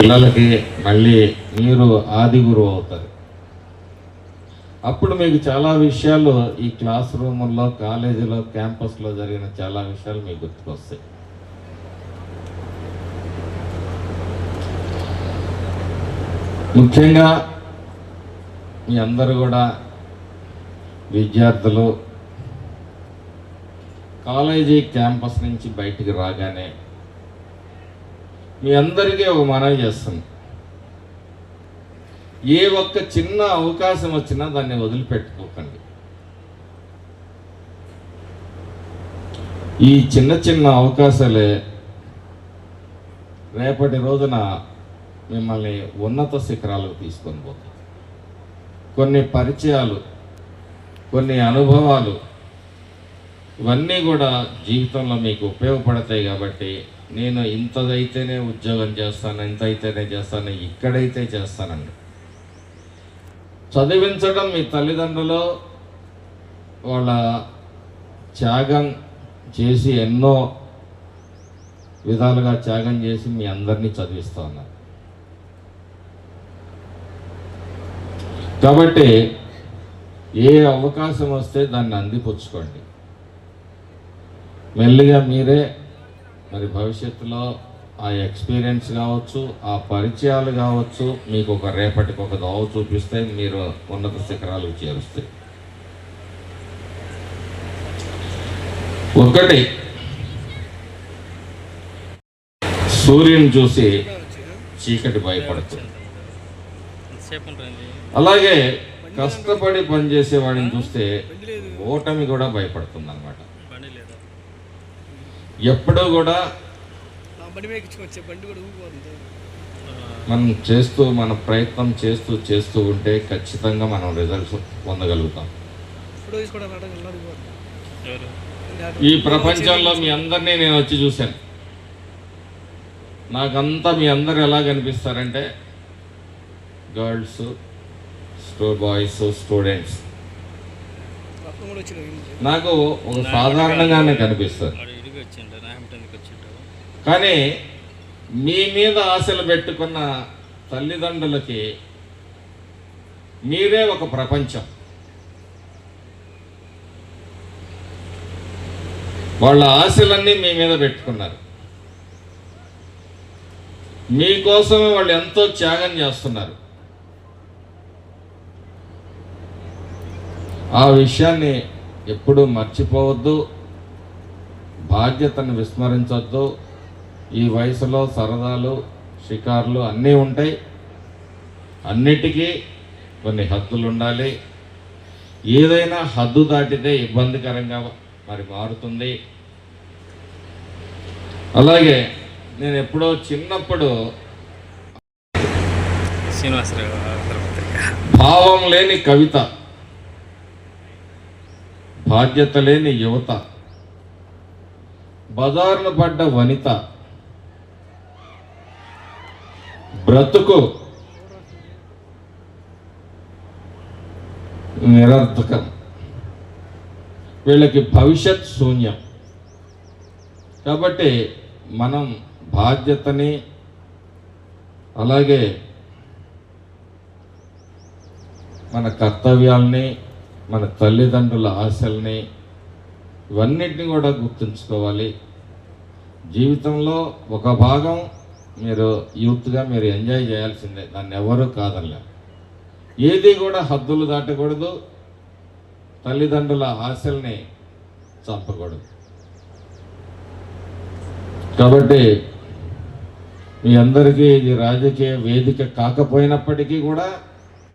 పిల్లలకి మళ్ళీ మీరు ఆది గురువు అవుతారు. అప్పుడు మీకు చాలా విషయాలు ఈ క్లాస్ రూముల్లో కాలేజీలో క్యాంపస్లో జరిగిన చాలా విషయాలు మీకు గుర్తుకొస్తాయి. ముఖ్యంగా మీ అందరూ కూడా విద్యార్థులు కాలేజీ క్యాంపస్ నుంచి బయటికి రాగానే మీ అందరికీ ఒక మనవి చేస్తాను. ఏ ఒక్క చిన్న అవకాశం వచ్చినా దాన్ని వదిలిపెట్టుకోకండి. ఈ చిన్న చిన్న అవకాశాలే రేపటి రోజున మిమ్మల్ని ఉన్నత శిఖరాలకు తీసుకొని పోతాయి. కొన్ని పరిచయాలు కొన్ని అనుభవాలు ఇవన్నీ కూడా జీవితంలో మీకు ఉపయోగపడతాయి కాబట్టి నేను ఇంతదైతేనే ఉద్యోగం చేస్తాను ఇంత అయితేనే చేస్తాను ఇక్కడైతే చేస్తానండి. చదివించడం మీ తల్లిదండ్రులు వాళ్ళ త్యాగం చేసి ఎన్నో విధాలుగా త్యాగం చేసి మీ అందరినీ చదివిస్తూ ఉన్నారు. కాబట్టి ఏ అవకాశం వస్తే దాన్ని అందిపుచ్చుకోండి. మెల్లిగా మీరే మరి భవిష్యత్తులో ఆ ఎక్స్పీరియన్స్ కావచ్చు ఆ పరిచయాలు కావచ్చు మీకు ఒక రేపటికి ఒక దోవ చూపిస్తే మీరు ఉన్నత శిఖరాలకు చేరుస్తాయి ఒకటి సూర్యుని చూసి చీకటి భయపడుతుంది. అలాగే కష్టపడి పనిచేసే వాడిని చూస్తే ఓటమి కూడా భయపడుతుంది అనమాట ఎప్పుడూ కూడా మనం చేస్తూ మన ప్రయత్నం చేస్తూ చేస్తూ ఉంటే ఖచ్చితంగా మనం రిజల్ట్స్ పొందగలుగుతాం. ఈ ప్రపంచంలో మీ అందరినీ నేను వచ్చి చూశాను. నాకంతా మీ అందరు ఎలా కనిపిస్తారంటే గర్ల్స్ స్టో బాయ్స్ స్టూడెంట్స్. నాకు ఒక సాధారణంగానే కనిపిస్తారు కానీ మీ మీద ఆశలు పెట్టుకున్న తల్లిదండ్రులకి మీరే ఒక ప్రపంచం. వాళ్ళ ఆశలన్నీ మీ మీద పెట్టుకున్నారు. మీకోసమే వాళ్ళు ఎంతో త్యాగం చేస్తున్నారు. ఆ విషయాన్ని ఎప్పుడూ మర్చిపోవద్దు. బాధ్యతను విస్మరించొద్దు. ఈ వయసులో సరదాలు షికార్లు అన్నీ ఉంటాయి. అన్నిటికీ కొన్ని హద్దులు ఉండాలి ఏదైనా హద్దు దాటితే ఇబ్బందికరంగా మరి మారుతుంది. అలాగే నేను ఎప్పుడో చిన్నప్పుడు శ్రీనివాసరావు భావం లేని కవిత బాధ్యత లేని యువత. బజార్లు పడ్డ వనిత బ్రతుకు నిరర్థకం. వీళ్ళకి భవిష్యత్ శూన్యం. కాబట్టి మనం బాధ్యతని అలాగే మన కర్తవ్యాల్ని మన తల్లిదండ్రుల ఆశల్ని ఇవన్నిటిని కూడా గుర్తుంచుకోవాలి. జీవితంలో ఒక భాగం మీరు యూత్గా మీరు ఎంజాయ్ చేయాల్సిందే. దాన్ని ఎవరూ కాదనలే ఏది కూడా హద్దులు దాటకూడదు. తల్లిదండ్రుల ఆశల్ని చంపకూడదు. కాబట్టి మీ అందరికీ ఇది రాజకీయ వేదిక కాకపోయినప్పటికీ కూడా